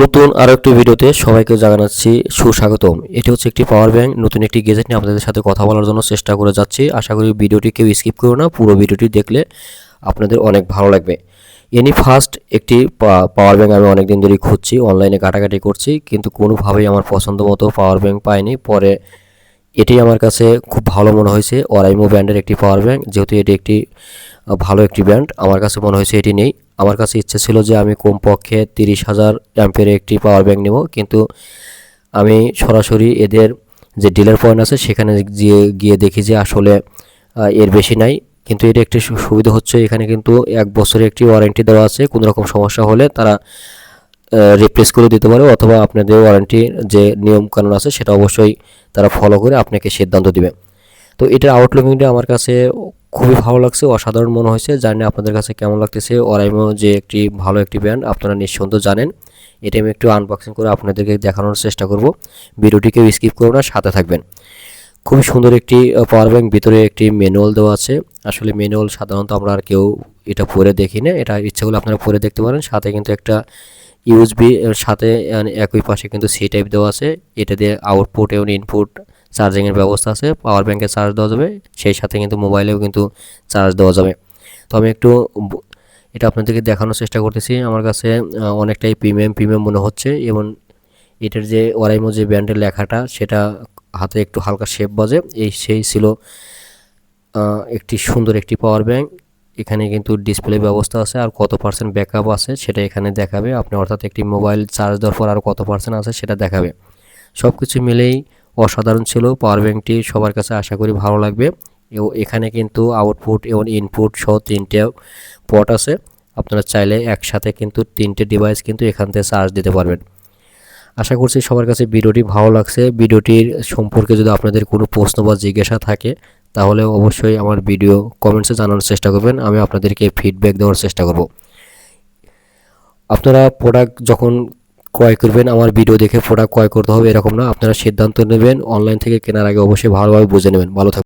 নতুন আর একটি ভিডিওতে সবাইকে জানাচ্ছি সুস্বাগতম। এটি হচ্ছে একটি পাওয়ার ব্যাংক নতুন একটি গেজেট নিয়ে আপনাদের সাথে কথা বলার জন্য চেষ্টা করে যাচ্ছি। আশা করি ভিডিওটি কেউ স্কিপ করো না, পুরো ভিডিওটি দেখলে আপনাদের অনেক ভালো লাগবে। এনি ফার্স্ট একটি পাওয়ার ব্যাংক আমি অনেক দিন ধরেই খুঁজছি অনলাইনে ঘাটাঘাটি করছি, কিন্তু কোনোভাবেই আমার পছন্দ মতো পাওয়ার ব্যাংক পাইনি। পরে এটি আমার কাছে খুব ভালো মনে হয়েছে। অরাইমো ব্র্যান্ডের একটি পাওয়ার ব্যাংক যেহেতু এটি একটি ভালো একটি ব্র্যান্ড আমার কাছে মনে হয়েছে এটি নেই। আমার কাছে ইচ্ছে ছিল যে আমি কমপক্ষে তিরিশ হাজার অ্যাম্পের একটি পাওয়ার ব্যাংক নেব, কিন্তু আমি সরাসরি এদের যে ডিলার পয়েন্ট আছে, সেখানে গিয়ে গিয়ে দেখি যে আসলে এর বেশি নাই। কিন্তু এটা একটি সুবিধা হচ্ছে, এখানে কিন্তু এক বছরের একটি ওয়ারেন্টি দেওয়া আছে। কোনো রকম সমস্যা হলে তারা রিপ্লেস করে দিতে পারে অথবা আপনাদের ওয়ারেন্টি যে নিয়ম কানুন আছে সেটা অবশ্যই তারা ফলো করে আপনাকে সিদ্ধান্ত দিবে। তো এটার আউটলুকিংটা আমার কাছে খুবই ভালো লাগছে, অসাধারণ মনে হয়েছে। জানি না আপনাদের কাছে কেমন লাগতেছে। অরাইমো যে একটি ভালো একটি ব্র্যান্ড আপনারা নিঃসন্দেহ জানেন। এটা আমি একটু আনবক্সিং করে আপনাদেরকে দেখানোর চেষ্টা করব। ভিডিওটিকে স্কিপ করো না, সাথে থাকবেন। খুব সুন্দর একটি পাওয়ার ব্যাংক ভিতরে একটি ম্যানুয়াল দেওয়া আছে। আসলে ম্যানুয়াল সাধারণত আমরা আর কেউ এটা পরে দেখি না। এটা ইচ্ছা করলে আপনারা পরে দেখতে পারেন। সাথে কিন্তু একটা ইউএসবি সাথে একই পাশে কিন্তু সি টাইপ দেওয়া আছে। এটা দিয়ে আউটপুট এবং ইনপুট চার্জিংয়ের ব্যবস্থা আছে পাওয়ার ব্যাংকে চার্জ দেওয়া যাবে, সেই সাথে কিন্তু মোবাইলেও কিন্তু চার্জ দেওয়া যাবে। তো আমি একটু এটা আপনাদেরকে দেখানোর চেষ্টা করতেছি। আমার কাছে অনেকটাই প্রিমিয়াম প্রিমিয়াম মনে হচ্ছে এবং এটার যে ওরাইমো যে ব্র্যান্ডের লেখাটা, সেটা হাতে একটু হালকা শেপ বাজে। এই সেই ছিল একটি সুন্দর একটি পাওয়ার ব্যাংক এখানে কিন্তু ডিসপ্লে ব্যবস্থা আছে আর কত পার্সেন্ট ব্যাকআপ আছে সেটা এখানে দেখাবে। আপনি অর্থাৎ একটি মোবাইল চার্জ দেওয়ার পর আর কত পার্সেন্ট আছে সেটা দেখাবে। সব কিছু মিলেই অসাধারণ ছিল। পাওয়ার ব্যাংকটি সবার কাছে আশা করি ভালো লাগবে। এবং এখানে কিন্তু আউটপুট এবং ইনপুট সহ তিনটে পট আছে। আপনারা চাইলে একসাথে কিন্তু তিনটে ডিভাইস কিন্তু এখান থেকে চার্জ দিতে পারবেন। আশা করছি সবার কাছে ভিডিওটি ভালো লাগছে। ভিডিওটির সম্পর্কে যদি আপনাদের কোনো প্রশ্ন বা জিজ্ঞাসা থাকে তাহলে অবশ্যই আমার ভিডিও কমেন্টসে জানানোর চেষ্টা করবেন, আমি আপনাদেরকে ফিডব্যাক দেওয়ার চেষ্টা করব। আপনারা প্রোডাক্ট যখন ক্রয় করবেন, আমার ভিডিও দেখে প্রোডাক্ট ক্রয় করতে হবে এরকম না, আপনারা সিদ্ধান্ত নেবেন অনলাইন থেকে কেনার আগে অবশ্যই ভালোভাবে বুঝে নেবেন। ভালো থাকবেন